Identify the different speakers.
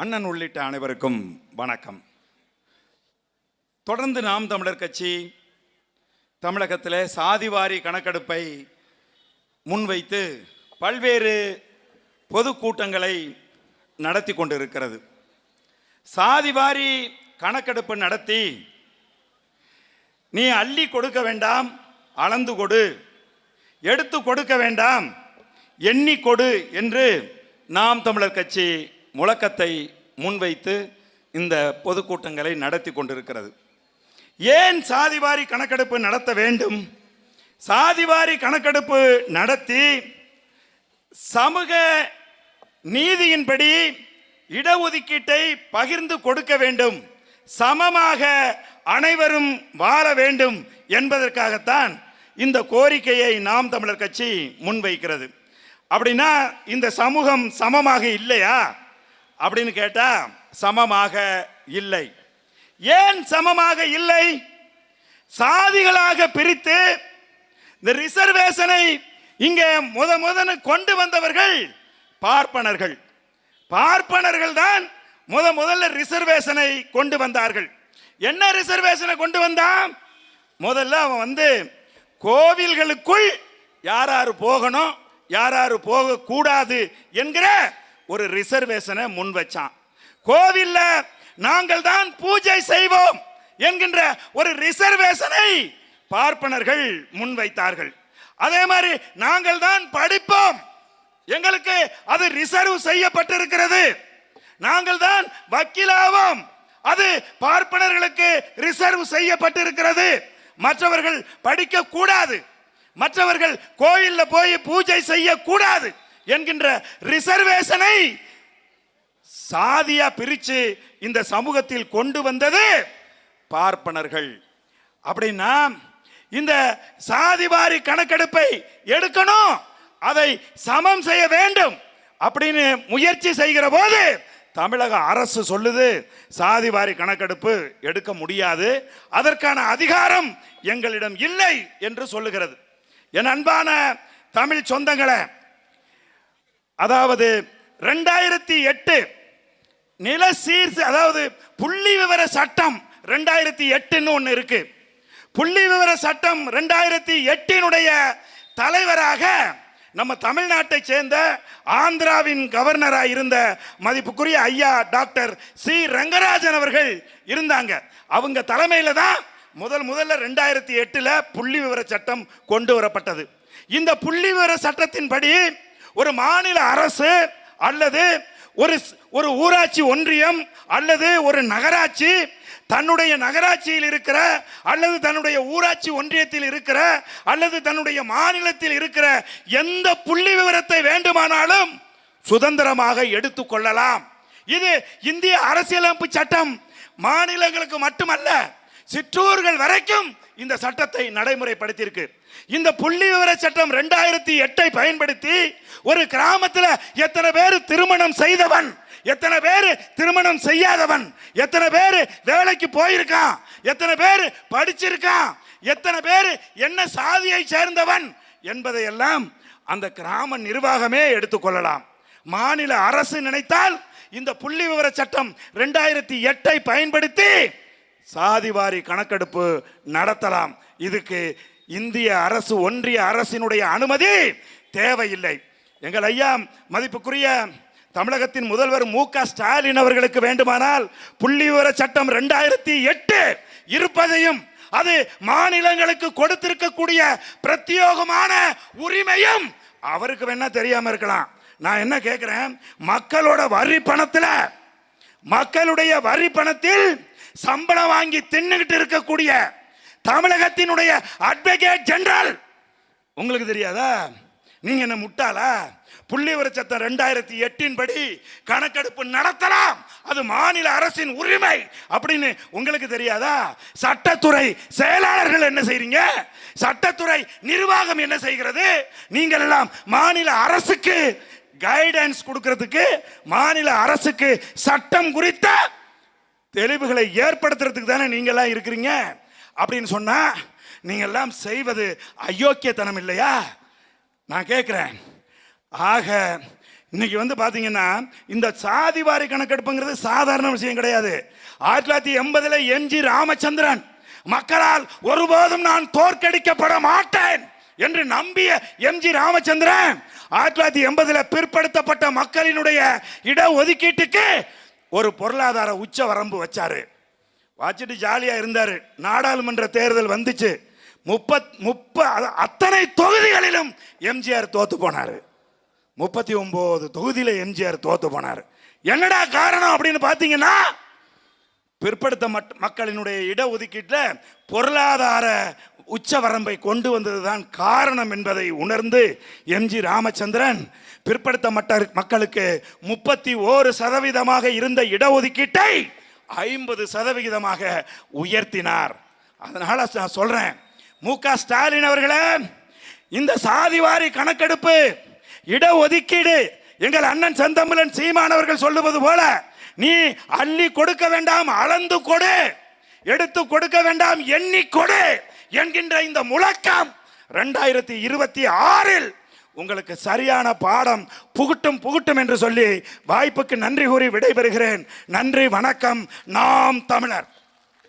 Speaker 1: அண்ணன் உள்ளிட்ட அனைவருக்கும் வணக்கம். தொடர்ந்து நாம் தமிழர் கட்சி தமிழகத்தில் சாதிவாரி கணக்கெடுப்பை முன்வைத்து பல்வேறு பொதுக்கூட்டங்களை நடத்தி கொண்டிருக்கிறது. சாதிவாரி கணக்கெடுப்பு நடத்தி நீ அள்ளி கொடுக்க வேண்டாம் அளந்து கொடு எடுத்து கொடுக்க வேண்டாம் எண்ணி கொடு என்று நாம் தமிழர் கட்சி முழக்கத்தை முன்வைத்து இந்த பொதுக்கூட்டங்களை நடத்தி கொண்டிருக்கிறது. ஏன் சாதிவாரி கணக்கெடுப்பு நடத்த வேண்டும்? சாதிவாரி கணக்கெடுப்பு நடத்தி சமூக நீதியின்படி இடஒதுக்கீட்டை பகிர்ந்து கொடுக்க வேண்டும். சமமாக அனைவரும் வாழ வேண்டும் என்பதற்காகத்தான் இந்த கோரிக்கையை நாம் தமிழர் கட்சி முன்வைக்கிறது. அப்படின்னா இந்த சமூகம் சமமாக இல்லையா? அப்படின்னு கேட்டா சமமாக இல்லை. ஏன் சமமாக இல்லை? சாதிகளாக பிரித்து இந்த ரிசர்வேஷனை இங்கே முத முதன்னு கொண்டு வந்தவர்கள் பார்ப்பனர்கள். பார்ப்பனர்கள் தான் முத முதல்ல ரிசர்வேஷனை கொண்டு வந்தார்கள். என்ன ரிசர்வேஷனை கொண்டு வந்தான்? முதல்ல அவன் வந்து கோவில்களுக்குள் யார் யார் போகணும் யார் யார் போகக்கூடாது என்கிற ஒரு ரிசர்வேஷனை முன் வச்சான். கோவில்ல நாங்கள் தான் பூஜை செய்வோம் என்கின்ற ஒரு ரிசர்வேஷனை பார்ப்பனர்கள் முன்வைத்தார்கள் அதே மாதிரி நாங்கள் தான் படிப்போம். எங்களுக்கு அது ரிசர்வ் செய்யப்பட்டிருக்கிறது. நாங்கள் தான் வக்கீலாவோம். அது பார்ப்பனர்களுக்கு ரிசர்வ் செய்யப்பட்டிருக்கிறது. மற்றவர்கள் படிக்க கூடாது மற்றவர்கள் கோயிலில் போய் பூஜை செய்யக்கூடாது. என்கின்ற ரிசர்வேஷனை சாதியா பிரிச்சு இந்த சமூகத்தில் கொண்டு வந்தது பார்ப்பனர்கள். அப்படின்னா இந்த சாதிவாரி கணக்கெடுப்பை எடுக்கணும் அதை சமம் செய்ய வேண்டும் அப்படின்னு முயற்சி செய்கிற போது தமிழக அரசு சொல்லுது சாதிவாரி கணக்கெடுப்பு எடுக்க முடியாது அதற்கான அதிகாரம் எங்களிடம் இல்லை என்று சொல்லுகிறது. என் அன்பான தமிழ் சொந்தங்களை அதாவது ரெண்டாயிரத்தி எட்டு நில சீர் அதாவது புள்ளி விவர சட்டம் ரெண்டாயிரத்தி எட்டுன்னு ஒன்று இருக்கு. புள்ளி விவர சட்டம் ரெண்டாயிரத்தி எட்டினுடைய தலைவராக நம்ம தமிழ்நாட்டை சேர்ந்த ஆந்திராவின் கவர்னராக இருந்த மதிப்புக்குரிய ஐயா டாக்டர் சி. ரங்கராஜன் அவர்கள் இருந்தாங்க. அவங்க தலைமையில் தான் முதல் முதல்ல ரெண்டாயிரத்தி எட்டில் புள்ளி விவர சட்டம் கொண்டு வரப்பட்டது. இந்த புள்ளி விவர சட்டத்தின்படி ஒரு மாநில அரசு அல்லது ஒரு ஒரு ஊராட்சி ஒன்றியம் அல்லது ஒரு நகராட்சி தன்னுடைய நகராட்சியில் இருக்கிற அல்லது தன்னுடைய ஊராட்சி ஒன்றியத்தில் இருக்கிற அல்லது தன்னுடைய மாநிலத்தில் இருக்கிற எந்த புள்ளி விவரத்தை வேண்டுமானாலும் சுதந்திரமாக எடுத்துக்கொள்ளலாம் இது இந்திய அரசியலமைப்பு சட்டம். மாநிலங்களுக்கு மட்டுமல்ல சிற்றூர்கள் வரைக்கும் இந்த சட்டத்தை நடைமுறைப்படுத்தியிருக்கு. இந்த புள்ளி விவர சட்டம் ரெண்டாயிரத்தி எட்டை பயன்படுத்தி ஒரு கிராமத்தில் எத்தனை பேர் திருமணம் செய்தவன்? எத்தனை பேர் திருமணம் செய்யாதவன்? எத்தனை பேர் வேலைக்கு போயிருக்கான்? எத்தனை பேர் படிச்சிருக்கான்? எத்தனை பேர் என்ன சாதியை சேர்ந்தவன்? என்பதையெல்லாம் அந்த கிராம நிர்வாகமே எடுத்துக்கொள்ளலாம் மாநில அரசு நினைத்தால் இந்த புள்ளி விவர சட்டம் ரெண்டாயிரத்தி எட்டை பயன்படுத்தி சாதிவாரி கணக்கெடுப்பு நடத்தலாம். இதுக்கு இந்திய அரசு ஒன்றிய அரசினுடைய அனுமதி தேவையில்லை. எங்கள் ஐயா மதிப்புக்குரிய தமிழகத்தின் முதல்வர் மு க ஸ்டாலின் அவர்களுக்கு வேண்டுமானால் புள்ளிவிவர சட்டம் ரெண்டாயிரத்தி எட்டு இருப்பதையும் அது மாநிலங்களுக்கு கொடுத்திருக்கக்கூடிய பிரத்யோகமான உரிமையும் அவருக்கு வேணா தெரியாம இருக்கலாம். நான் என்ன கேட்கிறேன் மக்களோட வரி பணத்தில் மக்களுடைய வரி பணத்தில் சம்பளம் வாங்கி தின்னுகிட்டு இருக்கக்கூடிய தமிழகத்தினுடைய அட்வொகேட் ஜெனரல் உங்களுக்கு தெரியாதா? நீங்க என்ன முட்டாளா? புள்ளி சட்டம் ரெண்டாயிரத்தி எட்டின் படி கணக்கெடுப்பு நடத்தலாம். அது மாநில அரசின் உரிமை அப்படின்னு உங்களுக்கு தெரியாதா? சட்டத்துறை செயலாளர்கள் என்ன செய்றீங்க? சட்டத்துறை நிர்வாகம் என்ன செய்கிறது? நீங்கள் எல்லாம் மாநில அரசுக்கு கைடன்ஸ் கொடுக்கறதுக்கு மாநில அரசுக்கு சட்டம் குறித்த தெளிவுகளை ஏற்படுத்துறதுக்கு தானே நீங்களாம் இருக்கிறீங்க? அப்படின்னு சொன்னால் நீங்கள்லாம் செய்வது அயோக்கியத்தனம் இல்லையா? நான் கேட்குறேன் ஆக இன்னைக்கு வந்து பார்த்தீங்கன்னா இந்த சாதிவாரி கணக்கெடுப்புங்கிறது சாதாரண விஷயம் கிடையாது. ஆயிரத்தி தொள்ளாயிரத்தி எண்பதில் எம்ஜி ராமச்சந்திரன் மக்களால் ஒருபோதும் நான் தோற்கடிக்கப்பட மாட்டேன் என்று நம்பிய எம்ஜி ராமச்சந்திரன் ஆயிரத்தி தொள்ளாயிரத்தி எண்பதில் பிற்படுத்தப்பட்ட மக்களினுடைய இட ஒதுக்கீட்டுக்கு ஒரு பொருளாதார உச்ச வரம்பு வச்சாரு. வச்சுட்டு ஜாலியா இருந்தார். நாடாளுமன்ற தேர்தல் வந்துச்சு. முப்பத் முப்ப அத- அத்தனை தொகுதிகளிலும் எம்ஜிஆர் தோத்து போனார். முப்பத்தி ஒன்பது தொகுதியில் எம்ஜிஆர் தோத்து போனார். என்னடா காரணம் அப்படின்னு பார்த்தீங்கன்னா பிற்படுத்த மக்களினுடைய இடஒதுக்கீட்டில் பொருளாதார உச்சவரம்பை கொண்டு வந்ததுதான் காரணம் என்பதை உணர்ந்து எம்ஜி ராமச்சந்திரன் பிற்படுத்தப்பட்ட மக்களுக்கு முப்பத்தி ஓரு சதவீதமாக இருந்த இடஒதுக்கீட்டை ஐம்பது சதவிகிதமாக உயர்த்தினார். அதனால நான் சொல்றேன் மு க ஸ்டாலின் அவர்களே இந்த சாதிவாரி கணக்கெடுப்பு இடஒதுக்கீடு எங்கள் அண்ணன் செந்தமிழன் சீமானவர்கள் சொல்லுவது போல நீ அள்ளி கொடுக்க வேண்டாம் அளந்து கொடு எடுத்து கொடுக்க வேண்டாம் எண்ணி கொடு என்கின்ற இந்த முழக்கம் ரெண்டாயிரத்தி இருபத்தி ஆறில் உங்களுக்கு சரியான பாடம் புகட்டும் புகட்டும் என்று சொல்லி வாய்ப்புக்கு நன்றி கூறி விடைபெறுகிறேன். நன்றி வணக்கம். நாம் தமிழர்.